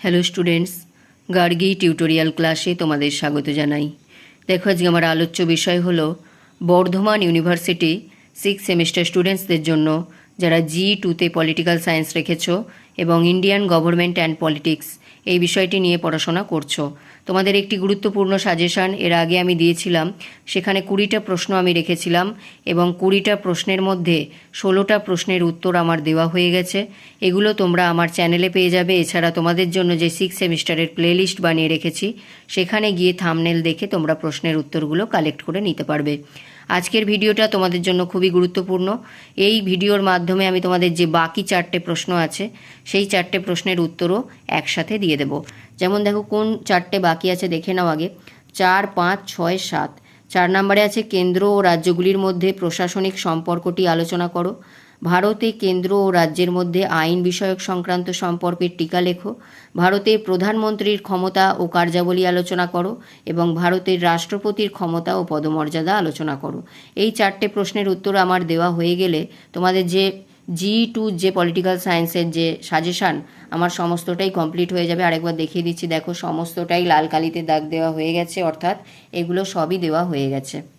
Hello students Gargi tutorial ক্লাসে তোমাদের স্বাগত জানাই। দেখো, আজকে আমার আলোচ্য বিষয় হলো বর্ধমান ইউনিভার্সিটি সিক্স সেমিস্টার স্টুডেন্টসদের জন্য যারা জি টুতে পলিটিক্যাল সায়েন্স রেখেছো এবং ইন্ডিয়ান গভর্নমেন্ট অ্যান্ড পলিটিক্স এই বিষয়টি নিয়ে পড়াশোনা করছ। তোমাদের একটি গুরুত্বপূর্ণ সাজেশন এর আগে আমি দিয়েছিলাম, সেখানে কুড়িটা প্রশ্ন আমি রেখেছিলাম এবং কুড়িটা প্রশ্নের মধ্যে ষোলোটা প্রশ্নের উত্তর আমার দেওয়া হয়ে গেছে। এগুলো তোমরা আমার চ্যানেলে পেয়ে যাবে। এছাড়া তোমাদের জন্য যে সিক্স সেমিস্টারের প্লেলিস্ট বানিয়ে রেখেছি, সেখানে গিয়ে থামনেল দেখে তোমরা প্রশ্নের উত্তরগুলো কালেক্ট করে নিতে পারবে। আজকের ভিডিওটা তোমাদের জন্য খুবই গুরুত্বপূর্ণ। এই ভিডিওর মাধ্যমে আমি তোমাদের যে বাকি চারটে প্রশ্ন আছে, সেই চারটে প্রশ্নের উত্তরও একসাথে দিয়ে দেব। যেমন দেখো, কোন চারটে বাকি আছে দেখে নাও আগে। চার, পাঁচ, ছয়, সাত। চার নম্বরে আছে, কেন্দ্র ও রাজ্যগুলির মধ্যে প্রশাসনিক সম্পর্কটি আলোচনা করো। ভারতে কেন্দ্র ও রাজ্যের মধ্যে আইন বিষয়ক সংক্রান্ত সম্পর্কের টিকা লেখো ভারতে প্রধানমন্ত্রীর ক্ষমতা ও কার্যাবলী আলোচনা করো এবং ভারতের রাষ্ট্রপতির ক্ষমতা ও পদমর্যাদা আলোচনা করো। এই চারটে প্রশ্নের উত্তর আমার দেওয়া হয়ে গেলে তোমাদের যে জি টু যে পলিটিক্যাল সায়েন্সের যে সাজেশান, আমার সমস্তটাই কমপ্লিট হয়ে যাবে। আরেকবার দেখিয়ে দিচ্ছি, দেখো সমস্তটাই লাল কালিতে দাগ দেওয়া হয়ে গেছে, অর্থাৎ এগুলো সবই দেওয়া হয়ে গেছে।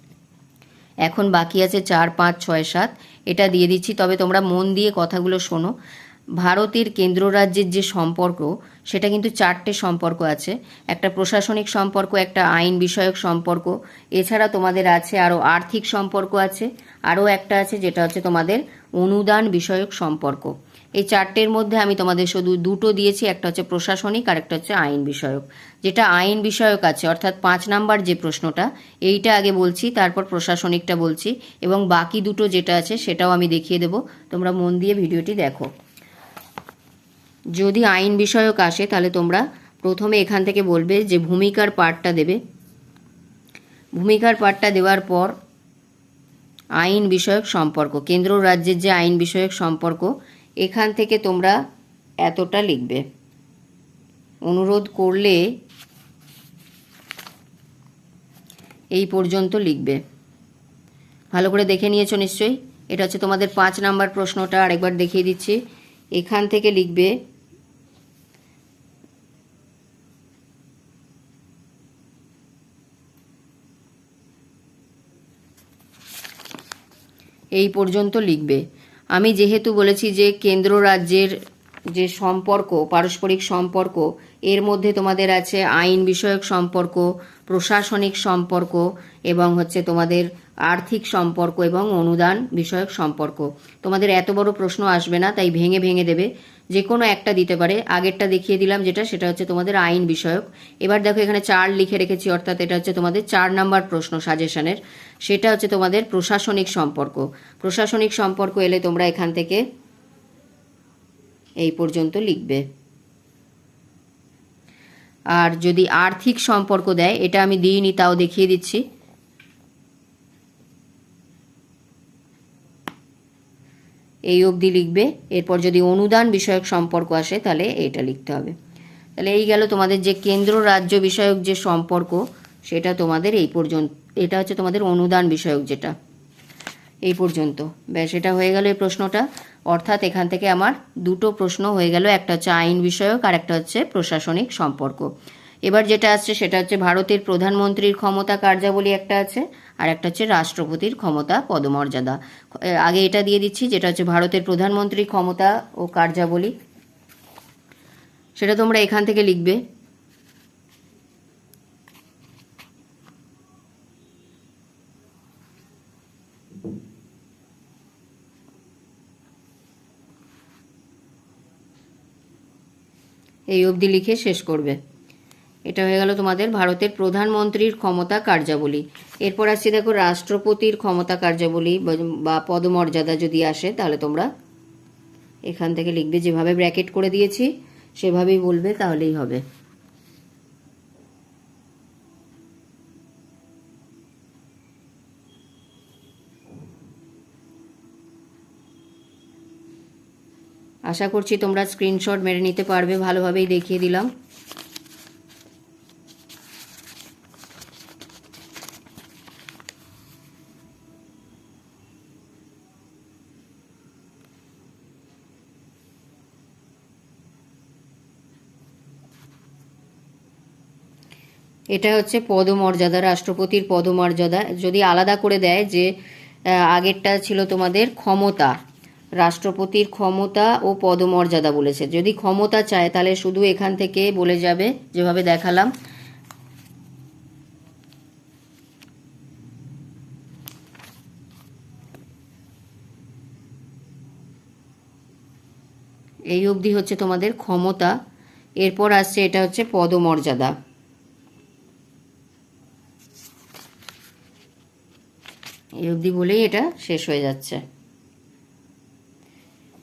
এখন বাকি আছে চার, পাঁচ, ছয়, সাত। এটা দিয়ে দিচ্ছি, তবে তোমরা মন দিয়ে কথাগুলো শোনো। ভারতের কেন্দ্র রাজ্যের যে সম্পর্ক, সেটা কিন্তু চারটে সম্পর্ক আছে। একটা প্রশাসনিক সম্পর্ক, একটা আইন বিষয়ক সম্পর্ক। এছাড়া তোমাদের আছে আরও আর্থিক সম্পর্ক আছে। আরও একটা আছে, যেটা হচ্ছে তোমাদের অনুদান বিষয়ক সম্পর্ক। এই চারটের মধ্যে আমি তোমাদের শুধু দুটো দিয়েছি, একটা হচ্ছে প্রশাসনিক আর একটা হচ্ছে আইন বিষয়ক। যেটা আইন বিষয়ক আছে, অর্থাৎ পাঁচ নাম্বার যে প্রশ্নটা, এইটা আগে বলছি, তারপর প্রশাসনিকটা বলছি, এবং বাকি দুটো যেটা আছে সেটাও আমি দেখিয়ে দেবো। তোমরা মন দিয়ে ভিডিওটি দেখো। যদি আইন বিষয়ক আসে, তাহলে তোমরা প্রথমে এখান থেকে বলবে যে ভূমিকার পাঠটা দেবে। ভূমিকার পাঠটা দেওয়ার পর আইন বিষয়ক সম্পর্ক, কেন্দ্র রাজ্যের যে আইন বিষয়ক সম্পর্ক এখান থেকে তোমরা এতটা লিখবে। অনুরোধ করলে এই পর্যন্ত লিখবে। ভালো করে দেখে নিয়েছো নিশ্চয়ই? এটা হচ্ছে তোমাদের পাঁচ নাম্বার প্রশ্নটা, আরেকবার দেখিয়ে দিচ্ছি। এখান থেকে লিখবে, এই পর্যন্ত লিখবে। আমি যেহেতু বলেছি যে কেন্দ্র রাজ্যের যে সম্পর্ক, পারস্পরিক সম্পর্ক, এর মধ্যে তোমাদের আছে আইন বিষয়ক সম্পর্ক, প্রশাসনিক সম্পর্ক এবং হচ্ছে তোমাদের আর্থিক সম্পর্ক এবং অনুদান বিষয়ক সম্পর্ক। তোমাদের এত বড় প্রশ্ন আসবে না, তাই ভেঙে ভেঙে দেবে। যে কোনো একটা দিতে পারে। আগেরটা দেখিয়ে দিলাম যেটা, সেটা হচ্ছে তোমাদের আইন বিষয়ক। এবার দেখো এখানে চার লিখে রেখেছি, অর্থাৎ এটা হচ্ছে তোমাদের চার নাম্বার প্রশ্ন সাজেশনের। সেটা হচ্ছে তোমাদের প্রশাসনিক সম্পর্ক। প্রশাসনিক সম্পর্ক এলে তোমরা এখান থেকে এই পর্যন্ত লিখবে। আর যদি আর্থিক সম্পর্ক দেয়, এটা আমি দিইনি, তাও দেখিয়ে দিচ্ছি। এই অবধি লিখবে। এরপর যদি অনুদান বিষয়ক সম্পর্ক আসে, তাহলে এইটা লিখতে হবে। তাহলে এই গেল তোমাদের যে কেন্দ্র রাজ্য বিষয়ক যে সম্পর্ক, সেটা তোমাদের এই পর্যন্ত, এটা হচ্ছে তোমাদের অনুদান বিষয়ক যেটা। এই পর্যন্ত। ব্যাস, এটা হয়ে গেল এই প্রশ্নটা। অর্থাৎ এখান থেকে আমার দুটো প্রশ্ন হয়ে গেল, একটা হচ্ছে আইন বিষয়ক আর একটা হচ্ছে প্রশাসনিক সম্পর্ক। এবার যেটা আসছে সেটা হচ্ছে ভারতের প্রধানমন্ত্রীর ক্ষমতা কার্যাবলী একটা আছে, আর একটা হচ্ছে রাষ্ট্রপতির ক্ষমতা পদমর্যাদা। আগে এটা দিয়ে দিচ্ছি, যেটা হচ্ছে ভারতের প্রধানমন্ত্রীর ক্ষমতা ও কার্যাবলী। সেটা তোমরা এখান থেকে লিখবে। এই অবধি লিখে শেষ করবে। এটা হয়ে গেল তোমাদের ভারতের প্রধানমন্ত্রীর ক্ষমতা কার্যাবলী। এরপর আসছি দেখো রাষ্ট্রপতির ক্ষমতা কার্যাবলী বা পদমর্যাদা যদি আসে তাহলে তোমরা এখান থেকে লিখবে, যেভাবে ব্র্যাকেট করে দিয়েছি সেভাবেই বলবে, তাহলেই হবে। আশা করছি তোমরা স্ক্রিনশট মেরে নিতে পারবে, ভালোভাবেই দেখিয়ে দিলাম। এটা হচ্ছে পদমর্যাদা, রাষ্ট্রপতির পদমর্যাদা। যদি আলাদা করে দেয় যে আগেরটা ছিল তোমাদের ক্ষমতা রাষ্ট্রপতির ক্ষমতা ও পদমর্যাদা বলেছে। যদি ক্ষমতা চায়, তাহলে শুধু এখান থেকে বলে যাবে, যেভাবে দেখালাম। এই অবধি হচ্ছে তোমাদের ক্ষমতা। এরপর আসছে, এটা হচ্ছে পদমর্যাদা। এই অবধি বলেই এটা শেষ হয়ে যাচ্ছে।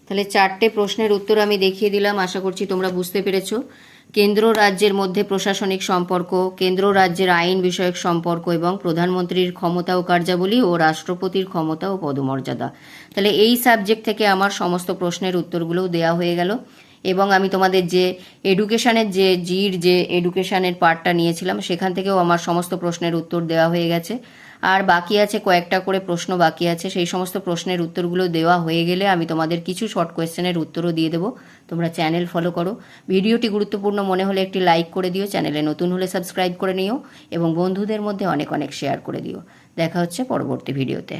তাহলে চারটে প্রশ্নের উত্তর আমি দেখিয়ে দিলাম, আশা করছি তোমরা বুঝতে পেরেছ। কেন্দ্র রাজ্যের মধ্যে প্রশাসনিক সম্পর্ক, কেন্দ্র রাজ্যের আইন বিষয়ক সম্পর্ক এবং প্রধানমন্ত্রীর ক্ষমতা ও কার্যাবলী ও রাষ্ট্রপতির ক্ষমতা ও পদমর্যাদা। তাহলে এই সাবজেক্ট থেকে আমার সমস্ত প্রশ্নের উত্তরগুলোও দেয়া হয়ে গেল। এবং আমি তোমাদের যে এডুকেশনের যে জির, যে এডুকেশানের পার্টটা নিয়েছিলাম, সেখান থেকেও আমার সমস্ত প্রশ্নের উত্তর দেওয়া হয়ে গেছে। আর বাকি আছে কয়েকটা করে প্রশ্ন বাকি আছে, সেই সমস্ত প্রশ্নের উত্তরগুলো দেওয়া হয়ে গেলে আমি তোমাদের কিছু শর্ট কোয়েশ্চেনের উত্তরও দিয়ে দেবো। তোমরা চ্যানেল ফলো করো। ভিডিওটি গুরুত্বপূর্ণ মনে হলে একটি লাইক করে দিও চ্যানেলে নতুন হলে সাবস্ক্রাইব করে নিও এবং বন্ধুদের মধ্যে অনেক অনেক শেয়ার করে দিও। দেখা হচ্ছে পরবর্তী ভিডিওতে